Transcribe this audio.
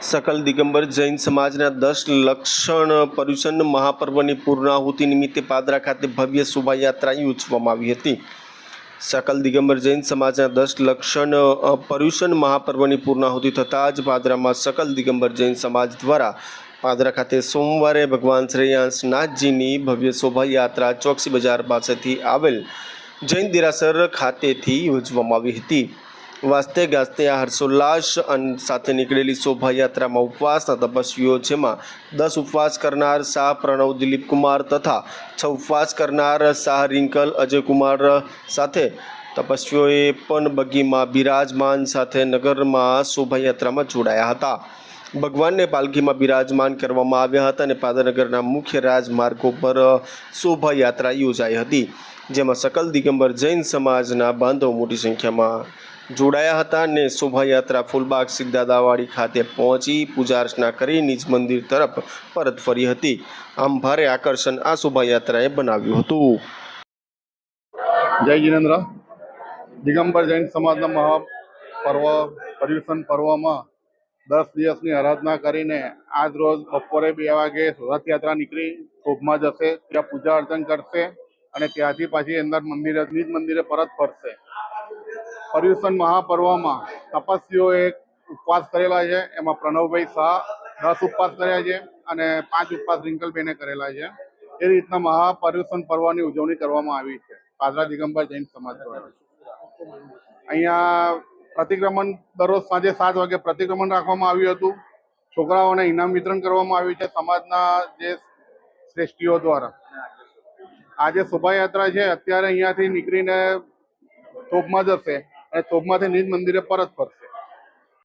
સકલ દિગંબર જૈન સમાજના દસ લક્ષણ પર્યુષણ મહાપર્વની પૂર્ણાહુતિ નિમિત્તે પાદરા ખાતે ભવ્ય શોભાયાત્રા યોજવામાં આવી હતી. સકલ દિગંબર જૈન સમાજના દસ લક્ષણ પર્યુષણ મહાપર્વની પૂર્ણાહુતિ થતાં જ પાદરામાં સકલ દિગંબર જૈન સમાજ દ્વારા પાદરા ખાતે સોમવારે ભગવાન શ્રેયાંશનાથજીની ભવ્ય શોભાયાત્રા ચોકસી બજાર પાસેથી આવેલ જૈન દેરાસર ખાતેથી યોજવામાં આવી હતી. વાસ્તે ગાસ્તે આ હર્ષોલ્લાસ સાથે નીકળેલી શોભાયાત્રામાં ઉપવાસના તપસ્વીઓ જેમાં દસ ઉપવાસ કરનાર શાહ પ્રણવ દિલીપ કુમાર તથા છ ઉપવાસ કરનાર શાહ રિંકલ અજયકુમાર સાથે તપસ્વીઓએ પણ બગીમાં બિરાજમાન સાથે નગરમાં શોભાયાત્રામાં જોડાયા હતા. ભગવાનને પાલખીમાં બિરાજમાન કરવામાં આવ્યા હતા અને પાદરનગરના મુખ્ય રાજમાર્ગો પર શોભાયાત્રા યોજાઈ હતી, જેમાં સકલ દિગંબર જૈન સમાજના બાંધવો મોટી સંખ્યામાં જોડાયા હતા અને શોભાયાત્રા ફૂલબાગ સિદ્ધાદાવાડી ખાતે પહોંચી પૂજા અર્ચના કરી નિજ મંદિર તરફ પરત ફરી હતી. આમ ભારે આકર્ષણ આ શોભાયાત્રાએ બનાવ્યું હતું. જય જીનેન્દ્ર. દિગંબર જૈન સમાજના મહાપર્વ પર્યુષણ પર્વમાં દસ દિવસની આરાધના કરીને આજ રોજ બપોરે બે વાગે રથયાત્રા નીકળી શોભમાં જશે, ત્યાં પૂજા અર્ચન કરશે અને ત્યાંથી પાછી અંદર મંદિરે, નિજ મંદિરે પરત ફરશે. પર્યુષણ મહાપર્વમાં તપસ્વીઓએ ઉપવાસ કરેલા છે, એમાં પ્રણવભાઈ શાહ દસ ઉપવાસ કર્યા છે અને પાંચ ઉપવાસ રિંકલબેને કરેલા છે. એ રીતના મહાપર્યુષણ પર્વની ઉજવણી કરવામાં આવી છે. પાદરા દિગંબર જૈન સમાજ દ્વારા. અહીંયા પ્રતિક્રમણ દરરોજ સાંજે સાત વાગે પ્રતિક્રમણ રાખવામાં આવ્યું હતું. છોકરાઓને ઇનામ વિતરણ કરવામાં આવ્યું છે સમાજના જે શ્રેષ્ઠીઓ દ્વારા. આજે શોભાયાત્રા છે, અત્યારે અહીંયાથી નીકળીને તોપમાં જશે અને તોપમાંથી નિજ મંદિરે પરત ફરશે.